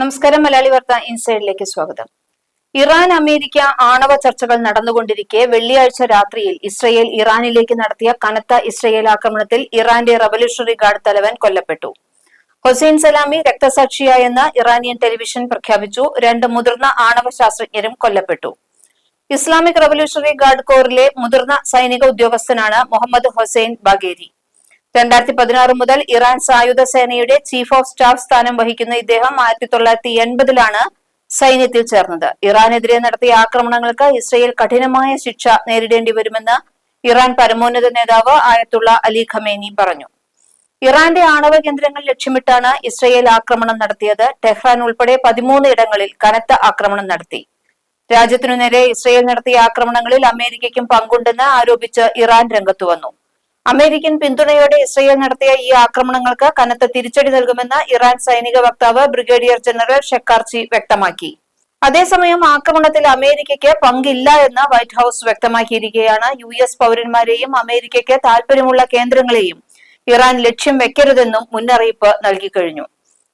നമസ്കാരം മലയാളി വാർത്ത ഇൻസൈഡിലേക്ക് സ്വാഗതം. ഇറാൻ അമേരിക്ക ആണവ ചർച്ചകൾ നടന്നുകൊണ്ടിരിക്കെ വെള്ളിയാഴ്ച രാത്രിയിൽ ഇസ്രയേൽ ഇറാനിലേക്ക് നടത്തിയ കനത്ത ഇസ്രയേൽ ആക്രമണത്തിൽ ഇറാന്റെ റവല്യൂഷണറി ഗാർഡ് തലവൻ കൊല്ലപ്പെട്ടു. ഹുസൈൻ സലാമി രക്തസാക്ഷിയായെന്ന് ഇറാനിയൻ ടെലിവിഷൻ പ്രഖ്യാപിച്ചു. രണ്ട് മുതിർന്ന ആണവ ശാസ്ത്രജ്ഞരും കൊല്ലപ്പെട്ടു. ഇസ്ലാമിക് റവല്യൂഷണറി ഗാർഡ് കോറിലെ മുതിർന്ന സൈനിക ഉദ്യോഗസ്ഥനാണ് മുഹമ്മദ് ഹുസൈൻ ബഗേരി. രണ്ടായിരത്തി പതിനാറ് മുതൽ ഇറാൻ സായുധ സേനയുടെ ചീഫ് ഓഫ് സ്റ്റാഫ് സ്ഥാനം വഹിക്കുന്ന ഇദ്ദേഹം ആയിരത്തി തൊള്ളായിരത്തി എൺപതിലാണ് സൈന്യത്തിൽ ചേർന്നത്. ഇറാനെതിരെ നടത്തിയ ആക്രമണങ്ങൾക്ക് ഇസ്രയേൽ കഠിനമായ ശിക്ഷ നേരിടേണ്ടി വരുമെന്ന് ഇറാൻ പരമോന്നത നേതാവ് ആയത്തുള്ള അലി ഖമേനി പറഞ്ഞു. ഇറാന്റെ ആണവ കേന്ദ്രങ്ങൾ ലക്ഷ്യമിട്ടാണ് ഇസ്രയേൽ ആക്രമണം നടത്തിയത്. ടെഹ്റാൻ ഉൾപ്പെടെ പതിമൂന്ന് ഇടങ്ങളിൽ കനത്ത ആക്രമണം നടത്തി. രാജ്യത്തിനു നേരെ ഇസ്രയേൽ നടത്തിയ ആക്രമണങ്ങളിൽ അമേരിക്കയ്ക്കും പങ്കുണ്ടെന്ന് ആരോപിച്ച് ഇറാൻ രംഗത്തു വന്നു. അമേരിക്കൻ പിന്തുണയോടെ ഇസ്രയേൽ നടത്തിയ ഈ ആക്രമണങ്ങൾക്ക് കനത്ത തിരിച്ചടി നൽകുമെന്ന് ഇറാൻ സൈനിക വക്താവ് ബ്രിഗേഡിയർ ജനറൽ ഷെക്കാർച്ചി വ്യക്തമാക്കി. അതേസമയം ആക്രമണത്തിൽ അമേരിക്കയ്ക്ക് പങ്കില്ല എന്ന് വൈറ്റ് ഹൌസ് വ്യക്തമാക്കിയിരിക്കുകയാണ് യു എസ് പൗരന്മാരെയും അമേരിക്കയ്ക്ക് താൽപര്യമുള്ള കേന്ദ്രങ്ങളെയും ഇറാൻ ലക്ഷ്യം വെക്കരുതെന്നും മുന്നറിയിപ്പ് നൽകിക്കഴിഞ്ഞു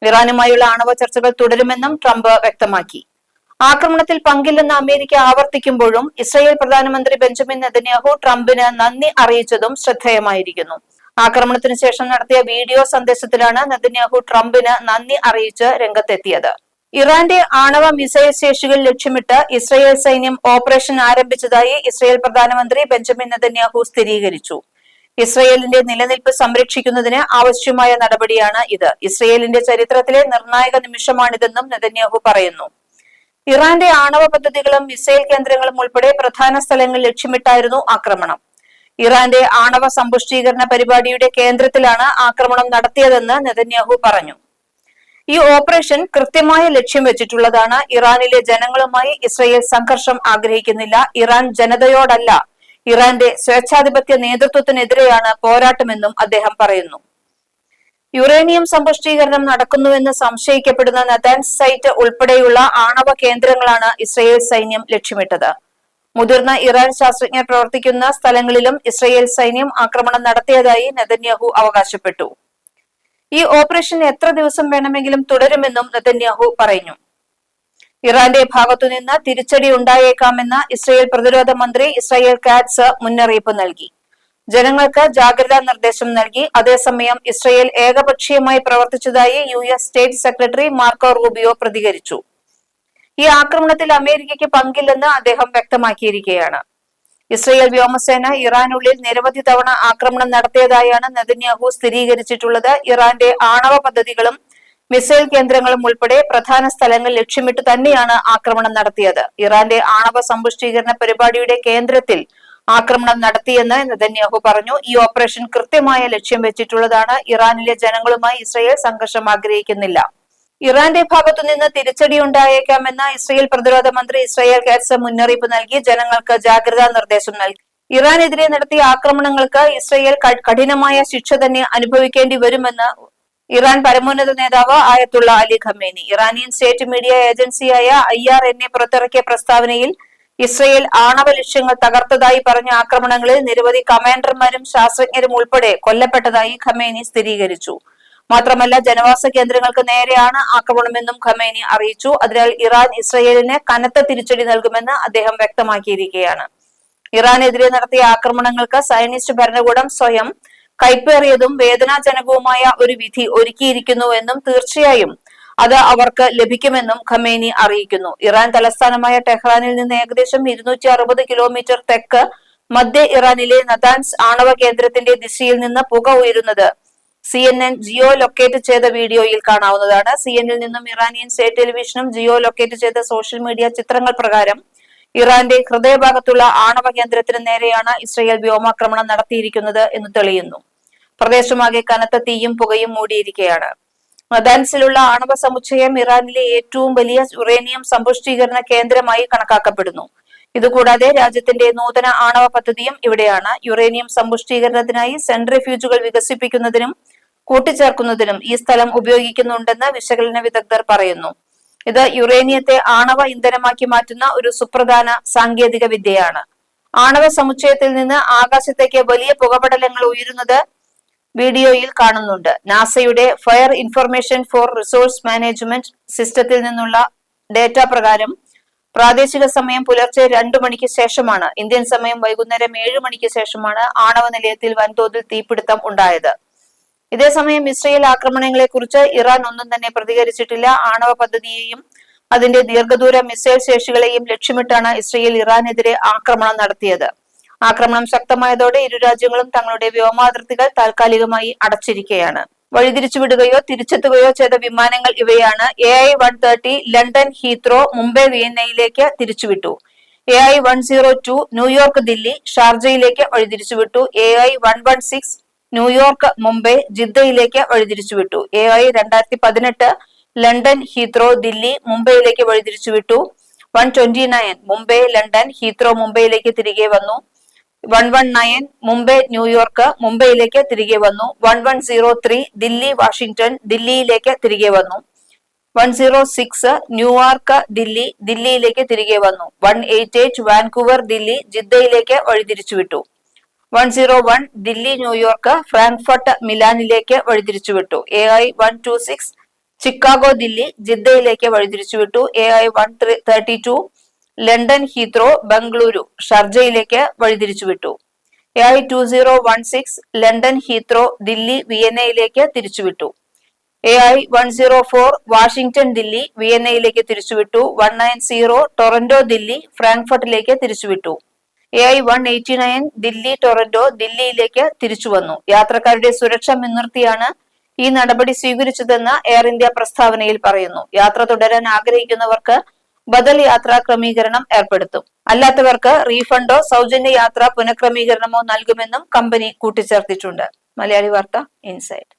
ഇറാനുമായുള്ള ആണവ ചർച്ചകൾ തുടരുമെന്നും ട്രംപ് വ്യക്തമാക്കി. ആക്രമണത്തിൽ പങ്കില്ലെന്ന് അമേരിക്ക ആവർത്തിക്കുമ്പോഴും ഇസ്രയേൽ പ്രധാനമന്ത്രി ബെഞ്ചമിൻ നെതന്യാഹു ട്രംപിന് നന്ദി അറിയിച്ചതും ശ്രദ്ധേയമായിരിക്കുന്നു. ആക്രമണത്തിന് ശേഷം നടത്തിയ വീഡിയോ സന്ദേശത്തിലാണ് നെതന്യാഹു ട്രംപിന് നന്ദി അറിയിച്ച് രംഗത്തെത്തിയത്. ഇറാന്റെ ആണവ മിസൈൽ ശേഷികൾ ലക്ഷ്യമിട്ട് ഇസ്രയേൽ സൈന്യം ഓപ്പറേഷൻ ആരംഭിച്ചതായി ഇസ്രയേൽ പ്രധാനമന്ത്രി ബെഞ്ചമിൻ നെതന്യാഹു സ്ഥിരീകരിച്ചു. ഇസ്രയേലിന്റെ നിലനിൽപ്പ് സംരക്ഷിക്കുന്നതിന് ആവശ്യമായ നടപടിയാണ് ഇത്. ഇസ്രയേലിന്റെ ചരിത്രത്തിലെ നിർണായക നിമിഷമാണിതെന്നും നെതന്യാഹു പറയുന്നു. ഇറാന്റെ ആണവ പദ്ധതികളും മിസൈൽ കേന്ദ്രങ്ങളും ഉൾപ്പെടെ പ്രധാന സ്ഥലങ്ങൾ ലക്ഷ്യമിട്ടായിരുന്നു ആക്രമണം. ഇറാന്റെ ആണവ സമ്പുഷ്ടീകരണ പരിപാടിയുടെ കേന്ദ്രത്തിലാണ് ആക്രമണം നടത്തിയതെന്ന് നെതന്യാഹു പറഞ്ഞു. ഈ ഓപ്പറേഷൻ കൃത്യമായ ലക്ഷ്യം വെച്ചിട്ടുള്ളതാണ്. ഇറാനിലെ ജനങ്ങളുമായി ഇസ്രയേൽ സംഘർഷം ആഗ്രഹിക്കുന്നില്ല. ഇറാൻ ജനതയോടല്ല. ഇറാന്റെ സ്വേച്ഛാധിപത്യ നേതൃത്വത്തിനെതിരെയാണ് പോരാട്ടമെന്നും അദ്ദേഹം പറയുന്നു. യുറേനിയം സമ്പുഷ്ടീകരണം നടക്കുന്നുവെന്ന് സംശയിക്കപ്പെടുന്ന നദാൻ സൈറ്റ് ഉൾപ്പെടെയുള്ള ആണവ കേന്ദ്രങ്ങളാണ് ഇസ്രയേൽ സൈന്യം ലക്ഷ്യമിട്ടത്. മുതിർന്ന ഇറാൻ ശാസ്ത്രജ്ഞർ പ്രവർത്തിക്കുന്ന സ്ഥലങ്ങളിലും ഇസ്രയേൽ സൈന്യം ആക്രമണം നടത്തിയതായി നെതന്യാഹു അവകാശപ്പെട്ടു. ഈ ഓപ്പറേഷൻ എത്ര ദിവസം വേണമെങ്കിലും തുടരുമെന്നും നെതന്യാഹു പറഞ്ഞു ഇറാന്റെ ഭാഗത്തുനിന്ന് തിരിച്ചടി ഉണ്ടായേക്കാമെന്ന് ഇസ്രയേൽ പ്രതിരോധ മന്ത്രി ഇസ്രയേൽ കാറ്റ്സ് മുന്നറിയിപ്പ് നൽകി. ജനങ്ങൾക്ക് ജാഗ്രതാ നിർദ്ദേശം നൽകി. അതേസമയം ഇസ്രയേൽ ഏകപക്ഷീയമായി പ്രവർത്തിച്ചതായി U S state secretary Marco Rubio പ്രതികരിച്ചു. ഈ ആക്രമണത്തിൽ അമേരിക്കയ്ക്ക് പങ്കില്ലെന്ന് അദ്ദേഹം വ്യക്തമാക്കിയിരിക്കുകയാണ്. ഇസ്രയേൽ വ്യോമസേന ഇറാനുള്ളിൽ നിരവധി തവണ ആക്രമണം നടത്തിയതായാണ് നെതന്യാഹു സ്ഥിരീകരിച്ചിട്ടുള്ളത്. ഇറാന്റെ ആണവ പദ്ധതികളും മിസൈൽ കേന്ദ്രങ്ങളും ഉൾപ്പെടെ പ്രധാന സ്ഥലങ്ങൾ ലക്ഷ്യമിട്ട് തന്നെയാണ് ആക്രമണം നടത്തിയത്. ഇറാന്റെ ആണവ സമ്പുഷ്ടീകരണ പരിപാടിയുടെ കേന്ദ്രത്തിൽ ആക്രമണം നടത്തിയെന്ന് നെതന്യാഹു പറഞ്ഞു. ഈ ഓപ്പറേഷൻ കൃത്യമായ ലക്ഷ്യം വെച്ചിട്ടുള്ളതാണ്. ഇറാനിലെ ജനങ്ങളുമായി ഇസ്രയേൽ സംഘർഷം ആഗ്രഹിക്കുന്നില്ല. ഇറാന്റെ ഭാഗത്തു നിന്ന് തിരിച്ചടി ഉണ്ടായേക്കാമെന്ന ഇസ്രയേൽ പ്രതിരോധ മന്ത്രി ഇസ്രയേൽ കാറ്റ്സ് മുന്നറിയിപ്പ് നൽകി. ജനങ്ങൾക്ക് ജാഗ്രതാ നിർദ്ദേശം നൽകി. ഇറാനെതിരെ നടത്തിയ ആക്രമണങ്ങൾക്ക് ഇസ്രയേൽ കഠിനമായ ശിക്ഷ തന്നെ അനുഭവിക്കേണ്ടി വരുമെന്ന് ഇറാൻ പരമോന്നത നേതാവ് Ayatollah Ali Khamenei. Iranian state media ഏജൻസിയായ ഐ ആർ എൻ എ പുറത്തിറക്കിയ പ്രസ്താവനയിൽ ഇസ്രയേൽ ആണവ ലക്ഷ്യങ്ങൾ തകർത്തതായി പറഞ്ഞ ആക്രമണങ്ങളിൽ നിരവധി കമാൻഡർമാരും ശാസ്ത്രജ്ഞരും ഉൾപ്പെടെ കൊല്ലപ്പെട്ടതായി ഖമേനി സ്ഥിരീകരിച്ചു. മാത്രമല്ല ജനവാസ കേന്ദ്രങ്ങൾക്ക് നേരെയാണ് ആക്രമണമെന്നും ഖമേനി അറിയിച്ചു. അതിനാൽ ഇറാൻ ഇസ്രയേലിന് കനത്ത തിരിച്ചടി നൽകുമെന്ന് അദ്ദേഹം വ്യക്തമാക്കിയിരിക്കുകയാണ്. ഇറാനെതിരെ നടത്തിയ ആക്രമണങ്ങൾക്ക് സയനിസ്റ്റ് ഭരണകൂടം സ്വയം കൈപ്പേറിയതും വേദനാജനകവുമായ ഒരു വിധി ഒരുക്കിയിരിക്കുന്നുവെന്നും തീർച്ചയായും അത് അവർക്ക് ലഭിക്കുമെന്നും ഖമേനി അറിയിക്കുന്നു. ഇറാൻ തലസ്ഥാനമായ ടെഹ്റാനിൽ നിന്ന് ഏകദേശം ഇരുന്നൂറ്റി അറുപത് കിലോമീറ്റർ തെക്ക് മധ്യ ഇറാനിലെ നദാൻസ് ആണവ കേന്ദ്രത്തിന്റെ ദിശയിൽ നിന്ന് പുക ഉയരുന്നത്. C N N geo locate ചെയ്ത വീഡിയോയിൽ കാണാവുന്നതാണ്. സി എന്നിൽ നിന്നും ഇറാനിയൻ സ്റ്റേറ്റ് ടെലിവിഷനും ജിയോ ലൊക്കേറ്റ് ചെയ്ത സോഷ്യൽ മീഡിയ ചിത്രങ്ങൾ പ്രകാരം ഇറാന്റെ ഹൃദയഭാഗത്തുള്ള ആണവ കേന്ദ്രത്തിന് നേരെയാണ് ഇസ്രയേൽ വ്യോമാക്രമണം നടത്തിയിരിക്കുന്നത് എന്ന് തെളിയുന്നു. പ്രദേശമാകെ കനത്ത തീയും പുകയും മൂടിയിരിക്കുകയാണ്. നദാൻസിലുള്ള ആണവ സമുച്ചയം ഇറാനിലെ ഏറ്റവും വലിയ യുറേനിയം സമ്പുഷ്ടീകരണ കേന്ദ്രമായി കണക്കാക്കപ്പെടുന്നു. ഇതുകൂടാതെ രാജ്യത്തിന്റെ നൂതന ആണവ പദ്ധതിയും ഇവിടെയാണ്. യുറേനിയം സമ്പുഷ്ടീകരണത്തിനായി സെൻട്രിഫ്യൂജുകൾ വികസിപ്പിക്കുന്നതിനും കൂട്ടിച്ചേർക്കുന്നതിനും ഈ സ്ഥലം ഉപയോഗിക്കുന്നുണ്ടെന്ന് വിശകലന വിദഗ്ധർ പറയുന്നു. ഇത് യുറേനിയത്തെ ആണവ ഇന്ധനമാക്കി മാറ്റുന്ന ഒരു സുപ്രധാന സാങ്കേതിക വിദ്യയാണ് ആണവ സമുച്ചയത്തിൽ നിന്ന് ആകാശത്തേക്ക് വലിയ പുകപടലങ്ങൾ ഉയരുന്നത് വീഡിയോയിൽ കാണുന്നുണ്ട്. നാസയുടെ fire information for resource management സിസ്റ്റത്തിൽ നിന്നുള്ള ഡേറ്റ പ്രകാരം പ്രാദേശിക സമയം പുലർച്ചെ രണ്ടു മണിക്ക് ശേഷമാണ്. ഇന്ത്യൻ സമയം വൈകുന്നേരം ഏഴ് മണിക്ക് ശേഷമാണ് ആണവ നിലയത്തിൽ വൻതോതിൽ തീപിടുത്തം ഉണ്ടായത്. ഇതേസമയം ഇസ്രയേൽ ആക്രമണങ്ങളെ കുറിച്ച് ഇറാൻ ഒന്നും തന്നെ പ്രതികരിച്ചിട്ടില്ല. ആണവ പദ്ധതിയെയും അതിന്റെ ദീർഘദൂര മിസൈൽ ശേഷികളെയും ലക്ഷ്യമിട്ടാണ് ഇസ്രയേൽ ഇറാനെതിരെ ആക്രമണം നടത്തിയത്. ആക്രമണം ശക്തമായതോടെ ഇരു രാജ്യങ്ങളും തങ്ങളുടെ വ്യോമാതിർത്തികൾ താൽക്കാലികമായി അടച്ചിരിക്കുകയാണ് വഴിതിരിച്ചുവിടുകയോ തിരിച്ചെത്തുകയോ ചെയ്ത വിമാനങ്ങൾ ഇവയാണ് A I one thirty London Heathrow Mumbai വിയന്നയിലേക്ക് തിരിച്ചുവിട്ടു. A I one zero two New York Delhi ഷാർജയിലേക്ക് വഴിതിരിച്ചുവിട്ടു. A I one one six New York Mumbai ജിദ്ദയിലേക്ക് വഴിതിരിച്ചുവിട്ടു. എ ഐ രണ്ടായിരത്തി പതിനെട്ട് ലണ്ടൻ ഹീത്രോ ദില്ലി മുംബൈയിലേക്ക് വഴിതിരിച്ചുവിട്ടു. One twenty nine Mumbai London Heathrow മുംബൈയിലേക്ക് തിരികെ വന്നു. One one nine Mumbai New York മുംബൈയിലേക്ക് തിരികെ വന്നു. One one zero three Delhi Washington ദില്ലിയിലേക്ക് തിരികെ വന്നു. One zero six New York Delhi ദില്ലിയിലേക്ക് തിരികെ വന്നു. One eight eight Vancouver Delhi ജിദ്ദയിലേക്ക് വഴിതിരിച്ചുവിട്ടു one zero one Delhi New York Frankfurt മിലാനിലേക്ക് വഴിതിരിച്ചുവിട്ടു A I one two six Chicago Delhi ജിദ്ദയിലേക്ക് വഴിതിരിച്ചുവിട്ടു A I one three thirty two London Heathrow Bengaluru ഷർജയിലേക്ക് വഴിതിരിച്ചുവിട്ടു. A I two zero one six London Heathrow Delhi വിയന്നയിലേക്ക് തിരിച്ചുവിട്ടു. A I one zero four Washington Delhi വിയന്നയിലേക്ക് തിരിച്ചുവിട്ടു. One nine zero Toronto Delhi ഫ്രാങ്ക്ഫർട്ടിലേക്ക് തിരിച്ചുവിട്ടു. A I one eighty nine Delhi Toronto ദില്ലിയിലേക്ക് തിരിച്ചുവന്നു. യാത്രക്കാരുടെ സുരക്ഷ മുൻനിർത്തിയാണ് ഈ നടപടി സ്വീകരിച്ചതെന്ന് air India പ്രസ്താവനയിൽ പറയുന്നു. യാത്ര തുടരാൻ ആഗ്രഹിക്കുന്നവർക്ക് ബദൽ യാത്രാ ക്രമീകരണം ഏർപ്പെടുത്തും. അല്ലാത്തവർക്ക് റീഫണ്ടോ സൗജന്യ യാത്രാ പുനഃക്രമീകരണമോ നൽകുമെന്നും കമ്പനി കൂട്ടിച്ചേർത്തിട്ടുണ്ട്. മലയാളി വാർത്ത ഇൻസൈറ്റ്.